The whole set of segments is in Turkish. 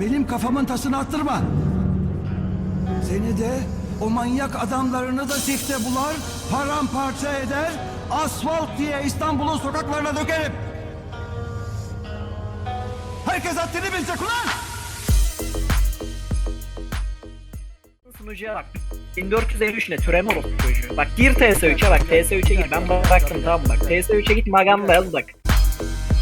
Benim kafamın tasını attırma. Seni de o manyak adamlarını da sifte bular, paramparça eder, asfalt diye İstanbul'un sokaklarına dökerim. Herkes haddini bilecek ulan! Sunucuya bak. 1453 ne? Olsun çocuğu. Bak gir TS3'e bak. TS3'e gir. Ben baktım tamam bak. TS3'e git Maganda yaz bak.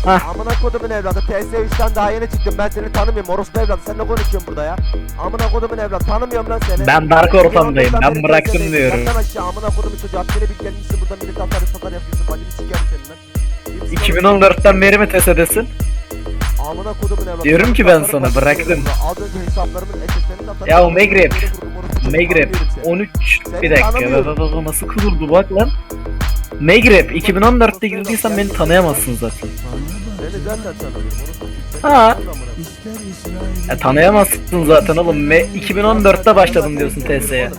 Amına kodumun evladı TS3'ten daha yeni çıktım ben seni tanımıyorum orospu evladı sen ne konuşuyorsun burada ya Amına kodumun evladı tanımıyorum lan seni Ben dark ortamdayım, ben 2014'ten beri bıraktım diyorum. Lan aşağı amına kodumun çocuğu haddini bil gelmişsin burada millet atarı satar yapıyorsun bacını sikerim senin lan Kimsin oğlum? 2014'ten beri mi TS'desin? Amına kodumun evladı Diyorum ki ben sana, bıraktım. Az önce hesaplarımın SS'lerini atarım Ya o Megrep. Megrep Megrep 13 Seni bir dakika nasıl kuruldu bak lan. Megrep 2014'te girdiysen beni tanıyamazsın zaten. Seni zaten tanımıyorum orospu çocuğu. Ha. Ya tanıyamazsın zaten oğlum. Me 2014'te başladım diyorsun TS'ye.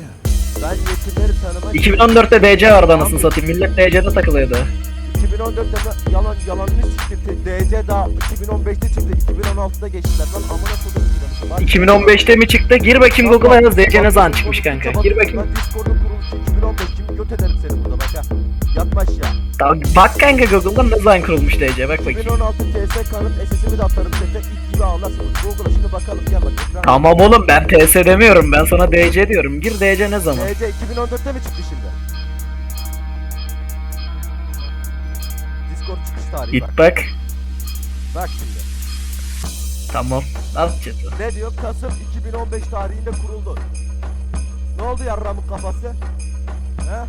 Ben yetimleri tanımam 2014'te DC vardı anasını satayım. Millet DC'de takılıyordu. 2014'te ben yalan yalanını siktim. DC daha 2015'te çıktı. 2016'da geçtiler lan amına kodum gibi. Bak- 2015'te mi çıktı? Gir bakayım Google'a yaz DC ne zaman çıkmış kanka. Gir bakayım. Discord'un kuruluşu 2015 şimdi göt ederim seni Yatma aşağı. Bak- kanka Google'da ne zaman kurulmuş DC bak bakayım. 2016 TS kanıt SS'imi de atarım sete ilk gibi ağlarsın. Google'a şimdi bakalım gel bak. ekran- Tamam oğlum ben TS demiyorum. Ben sana DC diyorum. Gir DC ne zaman? DC 2014'te mi çıktı şimdi? Discord çıkış tarihi Git bak. bak. Bak şimdi. Tamam. Al chat'i. Ne diyor? Kasım 2015 tarihinde kuruldu. Ne oldu yarramın kafası? He?